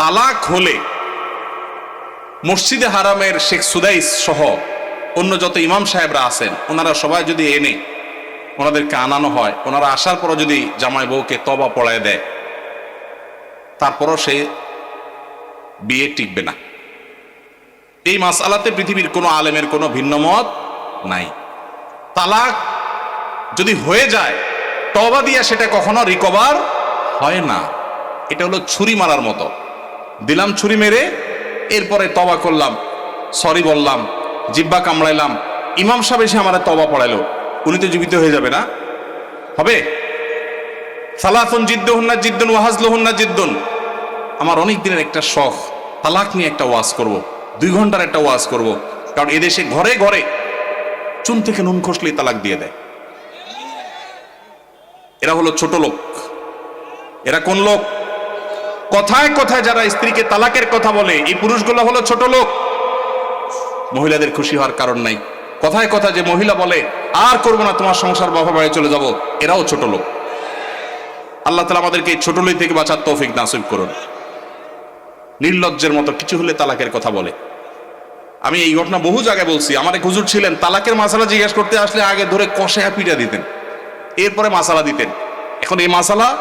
তালাক হলে মসজিদে হারামের শেখ সুদাইস সহ অন্য যত ইমাম সাহেবরা আছেন, ওনারা সবাই যদি এনে ওনাদেরকে আনানো হয়, ওনারা আসার পরও যদি জামাই বউকে তবা পড়ায় দেয়, তারপরও সে বিয়ে টিকবে না। এই মাসালাতে পৃথিবীর কোনো আলেমের কোনো ভিন্ন মত নাই। তালাক যদি হয়ে যায় তবা দিয়া সেটা কখনো রিকভার হয় না। এটা হলো ছুরি মারার মতো। দিলাম ছুরি মেরে, এরপরে তবা করলাম। সরি বললাম জিব্বা কামড়াইলাম। ইমাম সাহেব এসে আমার তবা পড়াইলো। উনি তো জীবিত হয়ে যাবে না? হবে? সালাতুন জিদ্দুহুন্না জিদ্দুন ওয়াহাজলুহুন্না জিদ্দুন। আমার অনেক দিনের একটা শখ, তালাক নিয়ে একটা ওয়াজ করব। দুই ঘণ্টার একটা ওয়াজ করব। কারণ এদেশে ঘরে ঘরে চুন থেকে নুন খসলেই তালাক দিয়ে দেয়। এরা হলো ছোট লোক। এরা কোন লোক? কথায় কথায় যারা স্ত্রীকে তালাকের কথা বলে, এই পুরুষগুলো হলো ছোট লোক। মহিলাদের খুশি হওয়ার কারণ নাই। কথায় কথা যে মহিলা বলে, আর করব না, তোমার সংসার বাবা বাড়ি চলে যাব, এরাও ছোট লোক। আল্লাহ তালা আমাদেরকে এই ছোট লোক থেকে বাঁচার তৌফিক নাসিব করুন। নির্লজ্জের মতো কিছু হলে তালাকের কথা বলে। আমি এই ঘটনা বহু জায়গায় বলছি। আমার এক হুজুর ছিলেন, তালাকের মাসালা জিজ্ঞেস করতে আসলে আগে ধরে কষে পিটা দিতেন। এরপরে মাসালা দিতেন। এখন এই মাসালা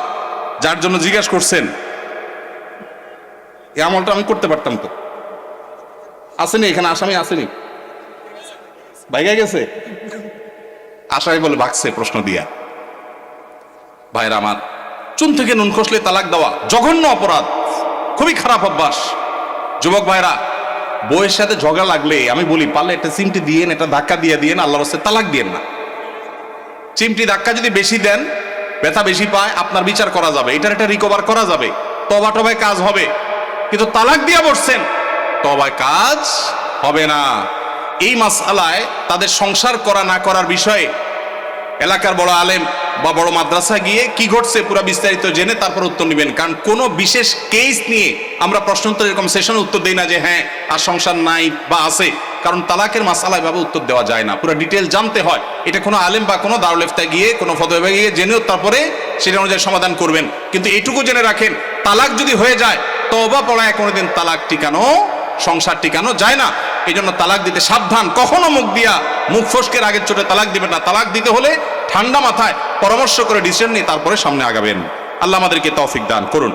যার জন্য জিজ্ঞেস করছেন এই আমলটা আমি করতে পারতাম তো। আসেনি এখানে, আসামি আসেনি। বাইরে গেছে? আসামি বলে ভাগছে প্রশ্ন দিয়া। ভাইরা আমার, চুন থেকে নুন খসলে তালাক দেওয়া জঘন্য অপরাধ। খুবই খারাপ অভ্যাস। যুবক ভাইরা বইয়ের সাথে ঝগড়া লাগলে আমি বলি, পারলে একটা চিমটি দিয়েন, একটা ধাক্কা দিয়ে দিয়েন, আল্লাহর রাস্তায় তালাক দিয়েন না। চিমটি ধাক্কা যদি বেশি দেন, ব্যথা বেশি পায়, আপনার বিচার করা যাবে, এটার একটা রিকভার করা যাবে তবা টবায় কাজ হবে। কিন্তু তালাক দিয়া বসছেন। তবায় কাজ হবে না। এই মাসালায় তাদের সংসার করা না করার বিষয়ে এলাকার বড় আলেম বা বড় মাদ্রাসা গিয়ে কি ঘটছে পুরো বিস্তারিত জেনে তারপর উত্তর নেবেন। কারণ কোনো বিশেষ কেস নিয়ে আমরা প্রশ্নোত্তর এরকম সেশন উত্তর দেই না যে হ্যাঁ আর সংসার নাই বা আছে। কারণ তালাকের মাসালায় ভাবে উত্তর দেওয়া যায় না। পুরো ডিটেল জানতে হয়। এটা কোনো আলেম বা কোনো দারুলেফতায় গিয়ে, কোনো ফতোয়া গিয়ে জেনেও তারপরে সেটা অনুযায়ী সমাধান করবেন। কিন্তু এটুকু জেনে রাখেন, তালাক যদি হয়ে যায় তবা পড়ায় কোনোদিন তালাক টিকানো সংসার টিকানো যায় না। এই জন্য তালাক দিতে সাবধান। কখনো মুখ দিয়া মুখ ফসকের আগের চোটে তালাক দিবেন না। তালাক দিতে হলে ঠান্ডা মাথায় পরামর্শ করে ডিসিশন নিয়ে তারপরে সামনে আগাবেন। আল্লাহ আমাদেরকে তৌফিক দান করুন।